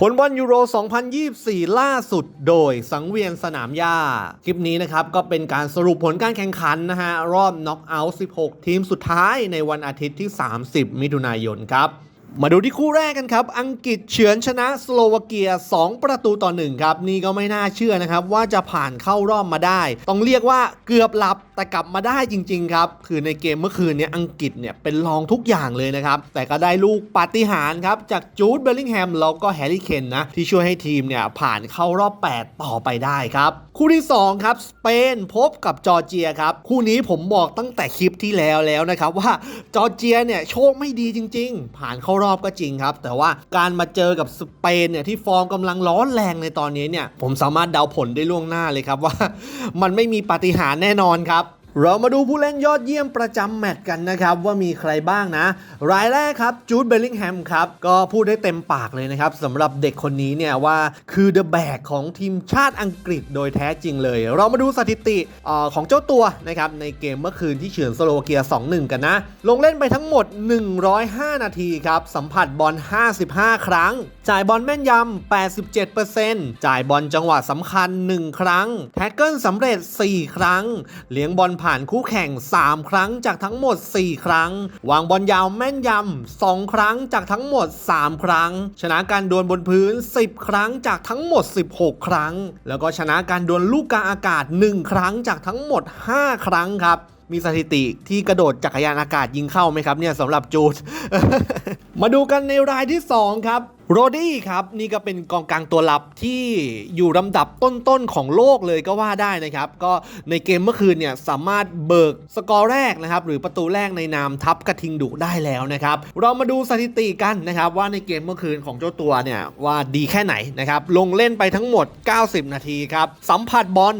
ผลบอลยูโร 2024 ล่าสุดโดยสังเวียนสนามหญ้า คลิปนี้นะครับ ก็เป็นการสรุปผลการแข่งขันนะฮะ รอบน็อกเอาท์ 16 ทีมสุดท้ายในวันอาทิตย์ที่ 30 มิถุนายนครับ มาดูที่คู่แรกกันครับ อังกฤษเฉือนชนะสโลวาเกีย 2 ประตูต่อ 1 ครับ นี่ก็ไม่น่าเชื่อนะครับ ว่าจะผ่านเข้ารอบมาได้ ต้องเรียกว่าเกือบหลับแต่กลับมาได้จริง ๆ ครับ คือในเกมเมื่อคืนเนี้อังกฤษเนี่ยเป็นรองทุกอย่างเลยนะครับ แต่ก็ได้ลูกปาฏิหาริย์ครับ จากจูดเบลลิงแฮมแล้วก็แฮร์รี่เคนนะ ที่ช่วยให้ทีมเนี่ยผ่านเข้ารอบ 8 ต่อไปได้ครับ คู่ที่ 2 ครับสเปนพบกับจอร์เจียครับคู่นี้ผมบอกตั้งแต่คลิปที่แล้วแล้วนะครับว่าจอร์เจียเนี่ยโชคไม่ดีจริง ๆ ผ่านเข้ารอบอบก็จริงครับ แต่ว่าการมาเจอกับสเปนเนี่ยที่ฟอร์มกำลังร้อนแรงในตอนนี้เนี่ยผมสามารถเดาผลได้ล่วงหน้าเลยครับว่า มันไม่มีปาฏิหาริย์แน่นอนครับ เรามาดูผู้เล่นยอดเยี่ยมประจำแมตช์กันนะครับ ว่ามีใครบ้างนะ รายแรกครับจูดเบลลิงแฮมครับ ก็พูดได้เต็มปากเลยนะครับสำหรับเด็กคนนี้เนี่ยว่าคือเดอะแบกของทีมชาติอังกฤษโดยแท้จริงเลย เรามาดูสถิติออของเจ้าตัวนะครับในเกมเมื่อคืนที่เฉือนสโลวาเกีย 2-1 กันนะ ลงเล่นไปทั้งหมด 105 นาทีครับ สัมผัสบอล 55 ครั้ง จ่ายบอลแม่นยำ 87%จ่ายบอลจังหวะสำคัญ 1 ครั้ง แท็กเกิลสำเร็จ 4 ครั้ง เลี้ยงบอลผ่านคู่แข่ง 3 ครั้งจากทั้งหมด 4 ครั้ง วางบอลยาวแม่นยำ 2 ครั้งจากทั้งหมด 3 ครั้ง ชนะการดวลบนพื้น 10 ครั้งจากทั้งหมด 16 ครั้ง แล้วก็ชนะการดวลลูกกลางอากาศ 1 ครั้งจากทั้งหมด 5 ครั้งครับมีสถิติที่กระโดดจักรยานอากาศยิงเข้าไหมครับเนี่ยสำหรับจูด มาดูกันในรายที่ 2 ครับ โรดี้ครับ นี่ก็เป็นกองกลางตัวหลับที่อยู่ลำดับต้นๆของโลกเลยก็ว่าได้นะครับ ก็ในเกมเมื่อคืนเนี่ยสามารถเบิกสกอร์แรกนะครับ หรือประตูแรกในนามทัพกระทิงดุได้แล้วนะครับ เรามาดูสถิติกันนะครับ ว่าในเกมเมื่อคืนของเจ้าตัวเนี่ย ว่าดีแค่ไหนนะครับ ลงเล่นไปทั้งหมด 90 นาทีครับ สัมผัสบอล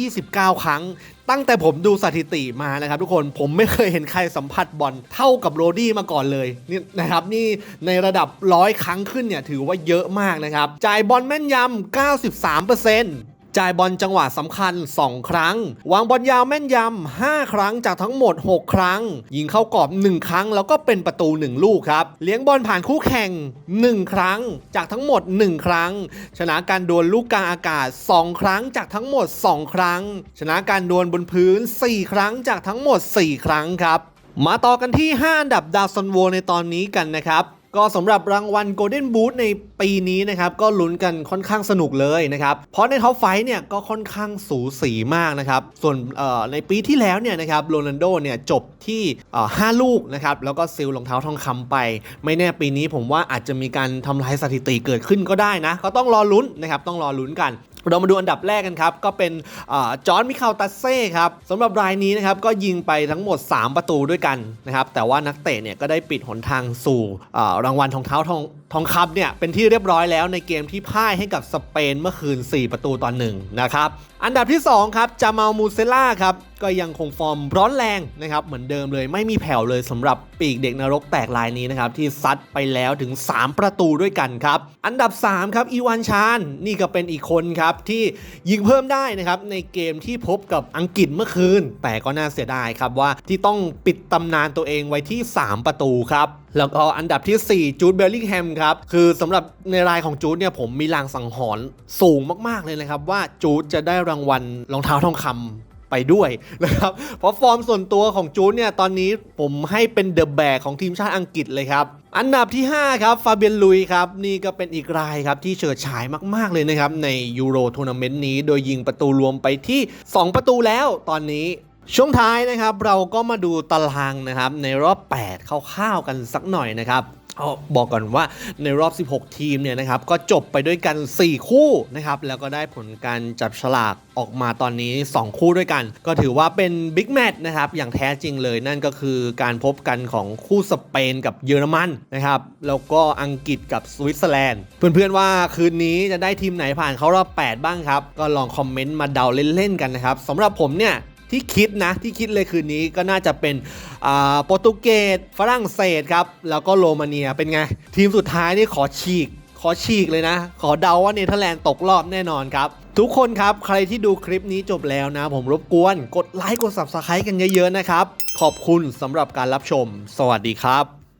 129 ครั้ง ตั้งแต่ผมดูสถิติมานะครับทุกคนผมไม่เคยเห็นใครสัมผัสบอลเท่ากับโรดี้มาก่อนเลยนี่นะครับนี่ในระดับร้อยครั้งขึ้นเนี่ยถือว่าเยอะมากนะครับจ่ายบอลแม่นยำ93% จ่ายบอลจังหวะสำคัญ 2 ครั้ง วางบอลยาวแม่นยำ 5 ครั้งจากทั้งหมด 6 ครั้ง ยิงเข้ากรอบ 1 ครั้ง แล้วก็เป็นประตู 1 ลูกครับ เลี้ยงบอลผ่านคู่แข่ง 1 ครั้งจากทั้งหมด 1 ครั้ง ชนะการดวลลูกกลางอากาศ 2 ครั้งจากทั้งหมด 2 ครั้ง ชนะการดวลบนพื้น 4 ครั้งจากทั้งหมด 4 ครั้งครับ มาต่อกันที่ 5 อันดับดาวซันโวในตอนนี้กันนะครับ ก็สำหรับรางวัล Golden Boot ในปีนี้นะครับก็ลุ้นกันค่อนข้างสนุกเลยนะครับ เพราะในท็อปไฟเนี่ยก็ค่อนข้างสูสีมากนะครับ ส่วนในปีที่แล้วเนี่ยนะครับโรนัลโดเนี่ยจบที่ 5 ลูกนะครับ แล้วก็ซิลรองเท้าทองคำไป ไม่แน่ปีนี้ผมว่าอาจจะมีการทำลายสถิติเกิดขึ้นก็ได้นะ ก็ต้องรอลุ้นนะครับ ต้องรอลุ้นกัน เรามาดูอันดับแรกกันครับ ก็เป็นจอร์นมิคาลตัสเซ่ครับสำหรับรายนี้นะครับก็ยิงไปทั้งหมด 3 ประตูด้วยกันนะครับ แต่ว่านักเตะเนี่ยก็ได้ปิดหนทางสู่รางวัลทองเท้าทองทองคำเนี่ยเป็นที่เรียบร้อยแล้วในเกมที่พ่ายให้กับสเปนเมื่อคืน 4 ประตูต่อหนึ่งนะครับ อันดับที่ 2 ครับจามาลมูเซล่าครับ ก็ยังคงฟอร์มร้อนแรงนะครับเหมือนเดิมเลยไม่มีแผ่วเลยสำหรับปีกเด็กนรกแตกลายนี้นะครับที่ซัดไปแล้วถึง 3 ประตูด้วยกันครับ อันดับ 3 ครับอีวานชานนี่ก็เป็นอีกคนครับที่ยิงเพิ่มได้นะครับในเกมที่พบกับอังกฤษเมื่อคืน แต่ก็น่าเสียดายครับว่าที่ต้องปิดตำนานตัวเองไว้ที่ 3 ประตูครับแล้วก็อันดับที่ 4 จูดเบลลิงแฮมครับ คือสำหรับในรายของจูดเนี่ยผมมีลางสังหรณ์สูงมาก ๆ เลยนะครับ ว่าจูดจะได้รางวัลรองเท้าทองคำ ไปด้วยนะครับเพราะฟอร์มส่วนตัวของจูนเนี่ยตอนนี้ผมให้เป็นเดอะแบกของทีมชาติอังกฤษเลยครับอันดับที่ 5 ครับฟาเบียนลุยครับ นี่ก็เป็นอีกรายครับ ที่เฉิดฉายมาก ๆ เลยนะครับ ในยูโรทัวร์นาเมนต์นี้ โดยยิงประตูรวมไปที่ 2 ประตูแล้วตอนนี้ช่วงท้ายนะครับ เราก็มาดูตารางนะครับ ในรอบ 8คร่าวๆกันสักหน่อยนะครับ บอกก่อนว่าในรอบ 16 ทีมเนี่ยนะครับก็จบไปด้วยกัน 4 คู่นะครับแล้วก็ได้ผลการจับฉลากออกมาตอนนี้ 2 คู่ด้วยกัน ก็ถือว่าเป็นบิ๊กแมตช์นะครับอย่างแท้จริงเลยนั่นก็คือการพบกันของคู่สเปนกับเยอรมันนะครับแล้วก็อังกฤษกับสวิตเซอร์แลนด์ เพื่อนๆว่าคืนนี้จะได้ทีมไหนผ่านเข้ารอบ 8 บ้างครับ ก็ลองคอมเมนต์มาเดาเล่นๆกันนะครับสำหรับผมเนี่ย ที่คิดนะที่คิดเลยคืนนี้ก็น่าจะเป็นโปรตุเกสฝรั่งเศสครับ แล้วก็โรมาเนียเป็นไง ทีมสุดท้ายนี่ขอฉีก ขอฉีกเลยนะ ขอเดาว่าเนเธอร์แลนด์ตกรอบแน่นอนครับ ทุกคนครับ ใครที่ดูคลิปนี้จบแล้วนะ ผมรบกวน กดไลค์กด subscribe กันเยอะๆนะครับ ขอบคุณสำหรับการรับชม สวัสดีครับ